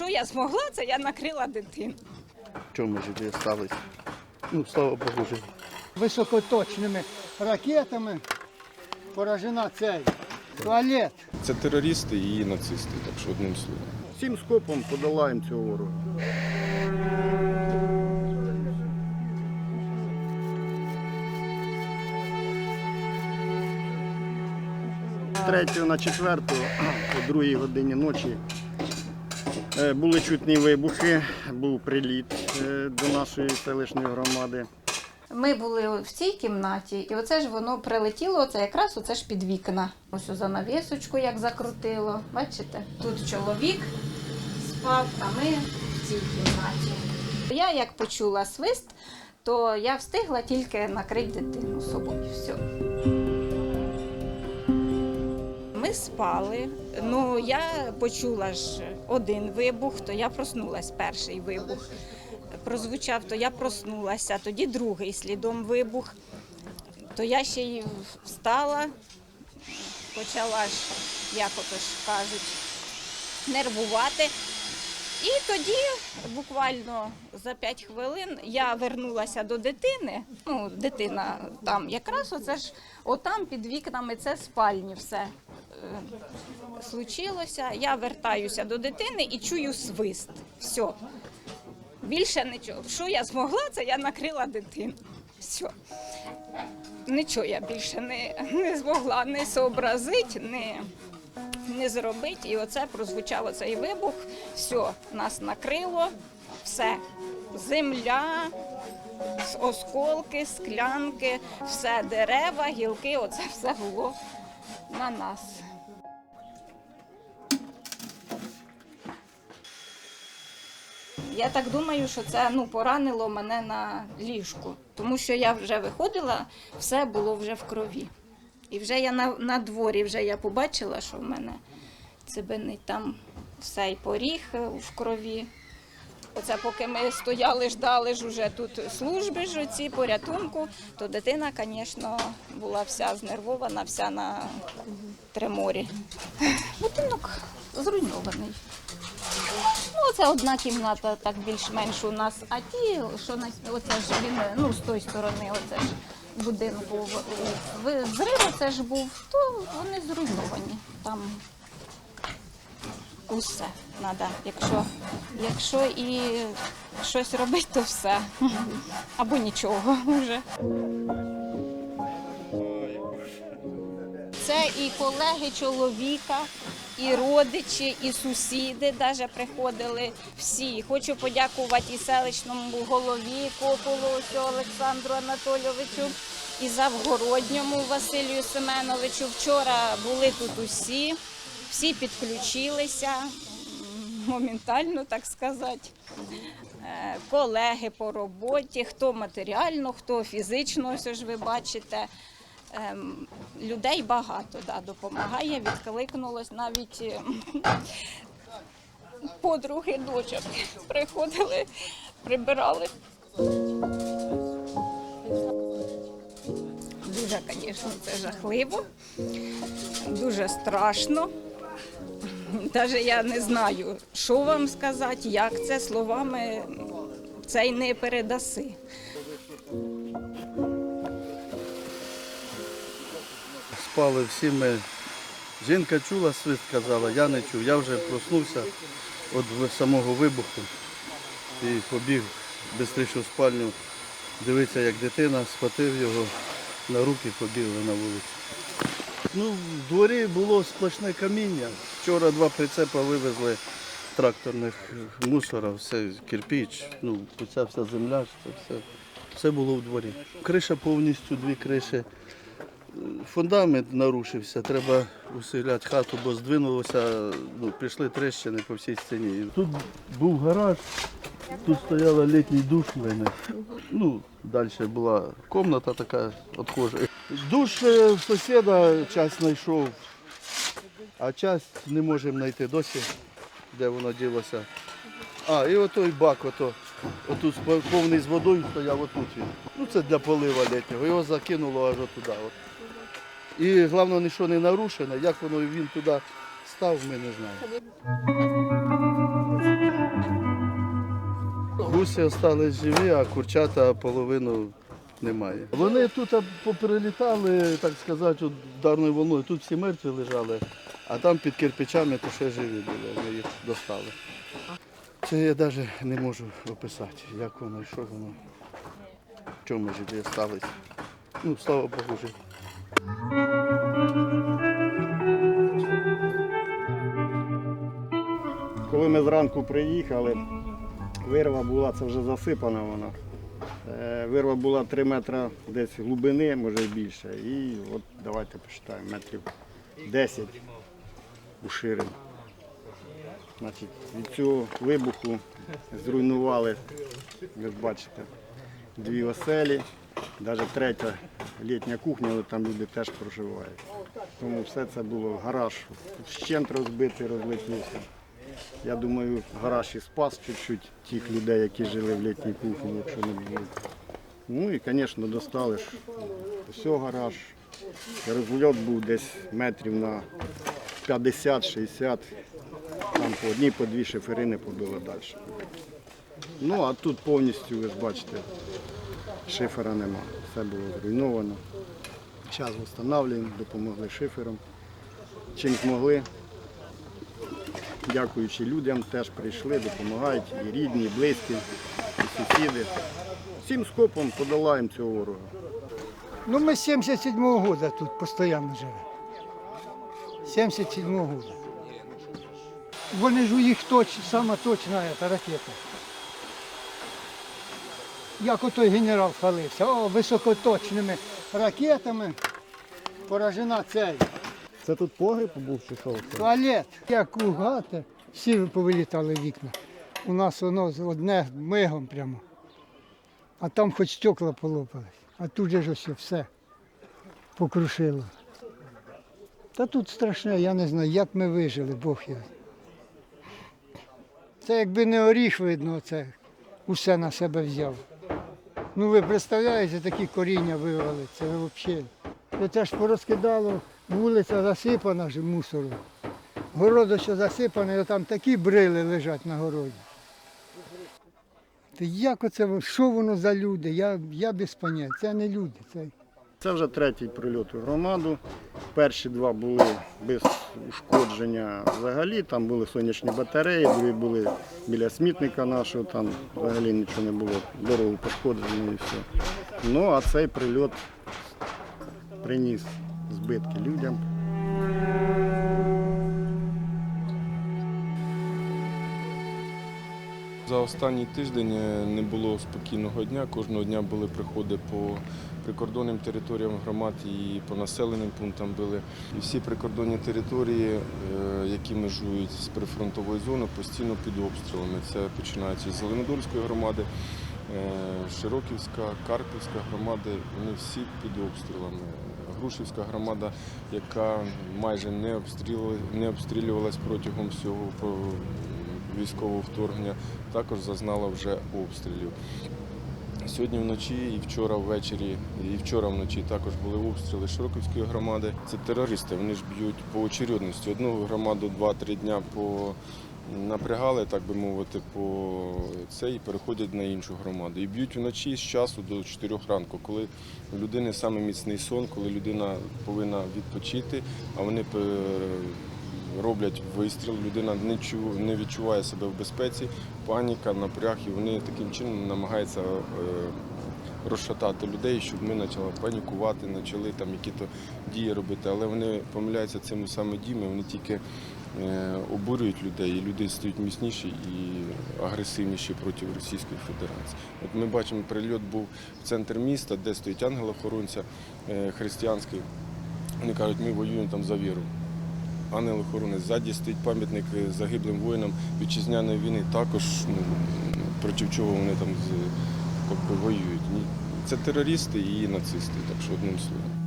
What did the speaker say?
що я змогла, це я накрила дитину. Чому ми живі стались? Ну, слава Богу, живі. високоточними ракетами поражена цель. Туалет. Це терористи і нацисти, так що одним словом. Всім скопом подолаємо цього ворога. З 3 на 4 о 2 годині ночі були чутні вибухи, був приліт е, до нашої селищної громади. Ми були в цій кімнаті, і оце ж воно прилетіло, оце якраз оце ж під вікна. Ось у занавісочку як закрутило. Бачите? Тут чоловік спав, а ми в цій кімнаті. Я як почула свист, то я встигла тільки накрити дитину собою. Все. Ми спали. Ну, я почула ж один вибух, то я проснулась перший вибух. Прозвучав, то я проснулася, тоді другий слідом вибух. То я ще й встала, почала ж, як ж кажуть, нервувати. І тоді, буквально за 5 хвилин, я вернулася до дитини. Ну, дитина там якраз оце ж отам під вікнами це спальні все случилося. Я вертаюся до дитини і чую свист. Все. Більше нічого. Що я змогла, це я накрила дитину. Все. Нічого я більше не, не змогла не зобразити, не, не зробити. І оце прозвучав оцей вибух. Все, нас накрило, все. Земля, осколки, склянки, все дерева, гілки, оце все було на нас. Я так думаю, що це ну, поранило мене на ліжку, тому що я вже виходила, все було вже в крові. І вже я на, на дворі вже я побачила, що в мене цибинить там все і поріг е, в крові. Оце поки ми стояли, ждали ж уже тут служби ж оці порятунку, то дитина, звісно, була вся знервована, вся на треморі. Будинок зруйнований. Це одна кімната, так більш-менш у нас. А ті, що на оце ж він, ну, з тої сторони, оце ж будинку в- в- взрив оце ж був, то вони зруйновані. Там усе треба. Якщо, якщо і щось робити, то все. Або нічого вже. Це і колеги чоловіка, і родичі, і сусіди даже приходили всі. Хочу подякувати і селищному голові Копулу Олександру Анатолійовичу, і завгородньому Василію Семеновичу. Вчора були тут усі, всі підключилися моментально, так сказати. Е, Колеги по роботі, хто матеріально, хто фізично, ось ж ви бачите. Ем, людей багато да, допомагає, відкликнулось навіть ем, подруги дочок приходили, прибирали. Дуже, звісно, це жахливо, дуже страшно. Навіть я не знаю, що вам сказати, як це словами це й не передаси. Спали всі ми. Жінка чула свист, казала, я не чув. Я вже проснувся від самого вибуху і побіг швидше в спальню. Дивиться, як дитина, схватив його на руки, побігли на вулицю. Ну, в дворі було сплошне каміння. Вчора два прицепа вивезли тракторних мусора, все, кирпіч, ну, ця вся земля, це все, все було в дворі. Криша повністю, дві криші. Фундамент нарушився, треба усиляти хату, бо здвинулося, ну, пішли тріщини по всій стіні. Тут був гараж, тут стояла літній душ в мене. Ну, далі була кімната така відхожа. Душ е, сусіда час знайшов, а час не можемо знайти досі, де воно ділося. А, і отой бак, ото, отут повний з водою стояв отут він. Ну це для полива літнього. Його закинуло аж отуди. От. І головне, нічого не нарушено. Як воно він туди став, ми не знаємо. Гусі залишились живі, а курчата половину немає. Вони тут поперелітали, так сказати, ударною волною. Тут всі мертві лежали, а там під кирпичами то ще живі були, ми їх достали. Це я навіть не можу описати, як воно, що воно, в чому живі залишились. Ну, слава Богу, живі. Коли ми зранку приїхали, вирва була, це вже засипана вона. Е, Вирва була 3 метри десь глибини, може більше. І от давайте посчитаємо, метрів 10 у ширину. Значить, від цього вибуху зруйнували, ви бачите, дві оселі, навіть третя літня кухня, але там люди теж проживають. Тому все це було гараж, щент розбитий, розлетівся. Я думаю, гараж і спас чуть-чуть тих людей, які жили в літній кухні, якщо не було. Ну і, звісно, достали ж все гараж. Розльот був десь метрів на 50-60. Там по одній, по дві шиферини побило далі. Ну, а тут повністю, ви ж бачите, шифера нема. Все було зруйновано. Зараз встановлюємо, допомогли шифером. Чим змогли, дякуючи людям, теж прийшли, допомагають і рідні, і близькі, і сусіди. Всім скопом подолаємо цього ворога. Ну, ми з 77-го года тут постійно живемо. 77-го года. Вони ж у їх точ, сама точна ета, ракета. Як отой генерал хвалився, о, високоточними ракетами поражена цель. Це тут погреб був чи що? Туалет, як у гати, всі повилітали вікна. У нас воно одне мигом прямо. А там хоч стекла полопались. А тут же ж ось все покрушило. Та тут страшне, я не знаю, як ми вижили, Бог його. Це якби не оріх видно, це усе на себе взяв. Ну ви представляєте, такі коріння вивели, це взагалі. Це ж порозкидало, вулиця засипана ж мусором. Городу, що засипане, там такі брили лежать на городі. Як оце, що воно за люди? Я, я без поняття. Це не люди. Це... Це вже третій прильот у громаду. Перші два були без ушкодження взагалі. Там були сонячні батареї, другі були біля смітника нашого, там взагалі нічого не було, дорогу пошкоджено і все. Ну а цей прильот приніс збитки людям. За останній тиждень е, не було спокійного дня. Кожного дня були приходи по прикордонним територіям громад і по населеним пунктам були. І всі прикордонні території, е, які межують з прифронтовою зоною, постійно під обстрілами. Це починаючи з Зеленодольської громади, е, Широківська, Карпівська громади, вони всі під обстрілами. Грушівська громада, яка майже не обстрілювалась, протягом всього військового вторгнення, також зазнала вже обстрілів. Сьогодні вночі і вчора ввечері, і вчора вночі також були обстріли Широківської громади. Це терористи, вони ж б'ють по очередності. Одну громаду 2-3 дня по напрягали, так би мовити, по це і переходять на іншу громаду. І б'ють вночі з часу до 4 ранку, коли у людини саме міцний сон, коли людина повинна відпочити, а вони роблять вистріл, людина не чу- не відчуває себе в безпеці, паніка, напряг, і вони таким чином намагаються е, розшатати людей, щоб ми почали панікувати, почали там якісь дії робити. Але вони помиляються цими саме діями, вони тільки е, обурюють людей, і люди стають міцніші і агресивніші проти Російської Федерації. От ми бачимо, прильот був в центр міста, де стоїть ангел-охоронця е, християнський. Вони кажуть, ми воюємо там за віру. Ангел охорони ззаді стоїть пам'ятник е, загиблим воїнам вітчизняної війни. Також ну, проти чого вони там з- воюють. Це терористи і нацисти, так що одним словом.